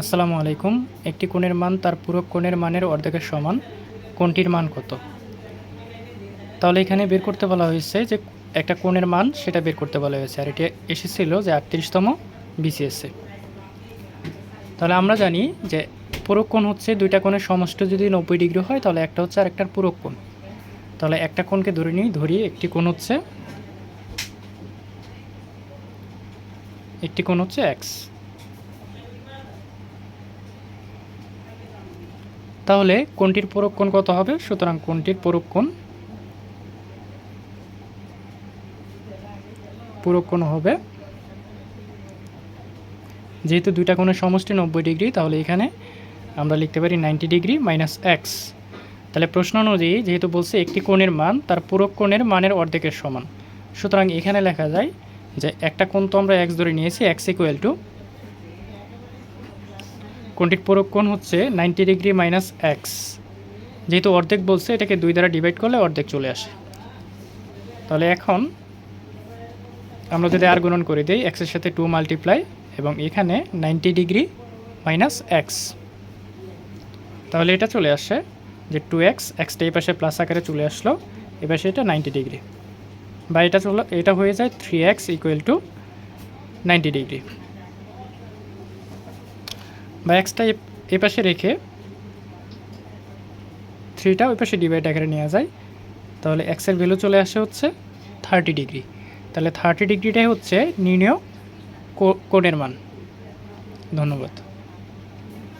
আসসালামু আলাইকুম। একটি কোণের মান তার পুরো কোণের মানের অর্ধেকের সমান। কোণটির মান কত? তাহলে এখানে বের করতে বলা হয়েছে যে একটা কোণের মান সেটা বের করতে বলা হয়েছে। আর এটা এসেছিল যে আটত্রিশতম বিসিএসে তাহলে আমরা জানি যে পুরক কোণ হচ্ছে দুইটা কোণের সমষ্টি যদি নব্বই ডিগ্রি হয়, তাহলে একটা হচ্ছে আর একটার পুরক কোণ। তাহলে একটা কোণকে ধরে নিই, ধরি একটি কোণ হচ্ছে, একটি কোণ হচ্ছে এক্স তাহলে কোনটির পরক কোণ কত হবে? সুতরাং কোনটির পরক কোণ? পূরক কোণ হবে যেহেতু দুইটা কোণের সমষ্টি নব্বই ডিগ্রি, তাহলে এখানে আমরা লিখতে পারি নাইনটি ডিগ্রি মাইনাস এক্স। তাহলে প্রশ্ন অনুযায়ী যেহেতু বলছে একটি কোণের মান, তার কোণের মানের অর্ধেকের সমান। সুতরাং এখানে লেখা যায় যে একটা কোণ তো আমরা এক্স ধরে নিয়েছি, এক্স ইকুয়াল টু কোণটির কোণ হচ্ছে নাইনটি ডিগ্রি মাইনাস এক্স যেহেতু অর্ধেক বলছে, এটাকে দুই দ্বারা ডিভাইড করলে অর্ধেক চলে আসে। তাহলে এখন আমরা যদি আর গুণন করে দিই এক্সের সাথে টু মাল্টিপ্লাই এবং এখানে নাইনটি ডিগ্রি মাইনাস এক্স তাহলে এটা চলে আসে যে টু এক্স এক্সটা এই পাশে প্লাস আকারে চলে আসলো এ পাশে এটা নাইনটি ডিগ্রি। বা এটা চলো, এটা হয়ে যায় three X equal to ninety degree. বা এক্সটা এ পাশে রেখে থ্রিটা ওই পাশে ডিভাইড আকারে নেওয়া যায়। তাহলে এক্সের ভ্যালু চলে আসে হচ্ছে থার্টি ডিগ্রি তাহলে থার্টি ডিগ্রিটাই হচ্ছে নির্ণয় কোণের মান। ধন্যবাদ।